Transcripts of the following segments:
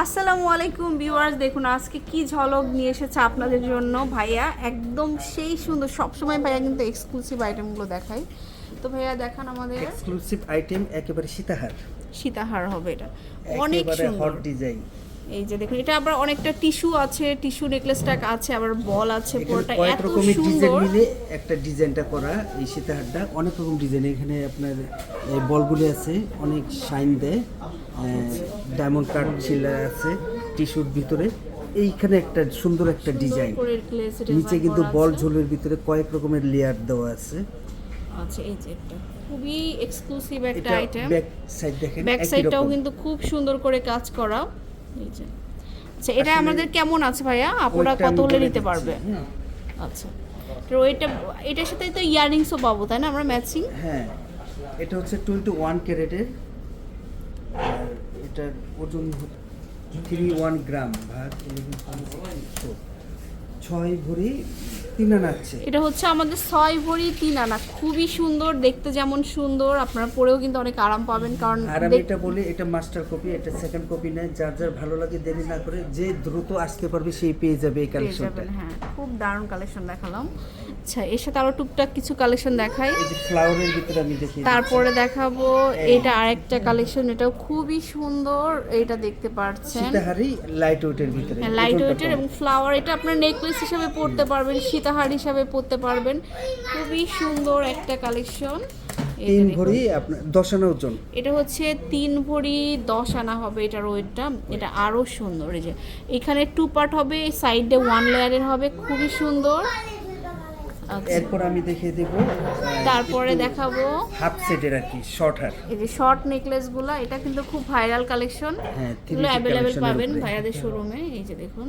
আসসালামু আলাইকুম ভিউয়ার্স দেখুন আজকে কি ঝলক নিয়ে এসেছে আপনাদের জন্য। ভাইয়া একদম সেই সুন্দর সবসময় ভাইয়া কিন্তু এক্সক্লুসিভ আইটেমগুলো দেখায়। তো ভাইয়া দেখান আমাদের। এক্সক্লুসিভ আইটেম একেবারে সীতাহার। সীতাহার হবে এটা। অনেক সুন্দর। ডিজাইন এই যে দেখুন এটা আবার অনেকটা টিস্যু আছে টিস্যু নেকলেসটা আছে আবার বল আছে পুরোটা এত রকমের ডিজাইন সুন্দর। মিলে একটা ডিজাইনটা করা এই সীতাহারটা। অনেক রকম ডিজাইন এখানে আপনার এই বলগুলি আছে অনেক শাইন দেয়। ডায়মন্ড কাট চিল্লা আছে টিস্যুর ভিতরে। এইখানে একটা সুন্দর একটা ডিজাইন নিচে কিন্তু বল ঝোলের ভিতরে কয়েক রকমের লেয়ার দেওয়া আছে। আচ্ছা এই যে একটা খুবই এক্সক্লুসিভ একটা আইটেম ব্যাক সাইড দেখেন ব্যাক সাইডটাও কিন্তু খুব সুন্দর করে কাজ করা। এই যে। আচ্ছা এটা আমাদের কেমন আছে ভাইয়া? ওইটা কত হলে নিতে পারবে? হ্যাঁ। আচ্ছা তো ওইটা এটার সাথে তো ইয়াররিংসও পাবো তাই না? আমরা ম্যাচিং হ্যাঁ এটা হচ্ছে টোয়েন্টি ওয়ান ক্যারেটের এটার ওজন থ্রি ওয়ান গ্রাম 11.4 ছয় ভরি তিন আনাচ্ছে এটা হচ্ছে আমাদের ছয় ভরি তিন আনা। খুবই সুন্দর দেখতে যেমন সুন্দর। আপনারা পরেও কিন্তু অনেক আরাম পাবেন কারণ আর আমি এটা বলি এটা মাস্টার কপি এটা সেকেন্ড কপি নেয়। যার যার ভালো লাগে দেরি না করে যে দ্রুত আসতে পারবে সেই পেয়ে যাবে এই কালেকশনটা হ্যাঁ। খুব দারুণ কালেকশন দেখালাম। আচ্ছা এর সাথে আরও টুকটাক কিছু কালেকশন দেখাই। ফ্লাওয়ারের ভিতরে আমি দেখি তারপরে দেখাবো এটা আরেকটা কালেকশন এটাও খুবই সুন্দর এটা দেখতে পাচ্ছেন সীতাহারি লাইট ওয়েটের ভিতরে লাইট ওজনটা ওয়েটের এবং ফ্লাওয়ার এটা আপনার নেকলেস হিসাবে পরতে পারবেন সীতাহার হিসাবে পরতে পারবেন। খুবই সুন্দর একটা কালেকশন তিন ভরি আপনার দশ আনা ওজন। এটা হচ্ছে তিন ভরি দশ আনা হবে এটার ওয়েটটা। এটা আরও সুন্দর এই যে। এখানে টু পার্ট হবে সাইডে ওয়ান লেয়ারের হবে খুবই সুন্দর। এরপর আমি দেখিয়ে দেবো তারপরে দেখাবো। হাফ সেটের আর কি শর্ট হার এই যে শর্ট নেকলেসগুলো এটা কিন্তু খুব ভাইরাল কালেকশন হ্যাঁ, এগুলো 3D অ্যাভেলেবেল পাবেন ভাইয়াদের শোরুমে এই যে দেখুন।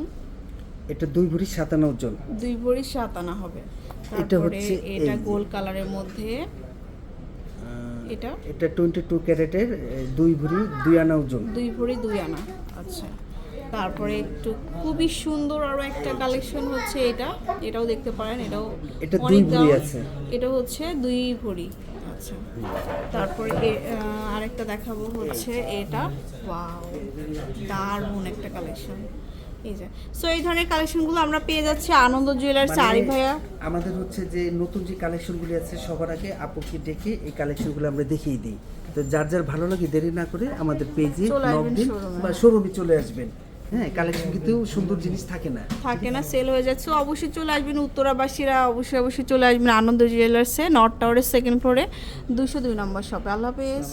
এটা দুই ভরি সাত আনা ওজন দুই ভরি সাত আনা হবে। এটা হচ্ছে এটা এই যে। গোল কালারের মধ্যে। এটা? এটা টোয়েন্টি টু ক্যারেটের দুই ভরি দুই আনা ওজন দুই ভরি দুই আনা আচ্ছা। তারপরে একটু খুবই সুন্দর আরও একটা কালেকশন হচ্ছে এটা। এটাও দেখতে পারেন এটাও এটা দুই ভরি আছে। এটা হচ্ছে দুই ভরি। আচ্ছা। তারপরে আরেকটা দেখাবো হচ্ছে এটা। ওয়াও দারুণ একটা কালেকশন এই যে সো এই ধরনের কালেকশনগুলো আমরা পেয়ে যাচ্ছি আনন্দ জুয়েলার্স মানে আরিফ ভাইয়া। আমাদের হচ্ছে যে নতুন যে কালেকশনগুলি আছে সবার আগে আপুকে ডেকে এই কালেকশনগুলো আমরা দেখিয়ে দিই। তো যার যার ভালো লাগে দেরি না করে আমাদের পেজে বা শোরুমে চলে আসবেন। হ্যাঁ কালেকশন কিন্তু সুন্দর জিনিস থাকে না। থাকে না সেল হয়ে যাচ্ছে অবশ্যই চলে আসবেন উত্তরাবাসীরা, অবশ্যই অবশ্যই চলে আসবেন আনন্দ জুয়েলার্সে নর্থ টাওয়ারের সেকেন্ড ফ্লোরে দুশো দুই নম্বর শপে আল্লাহ হাফেজ।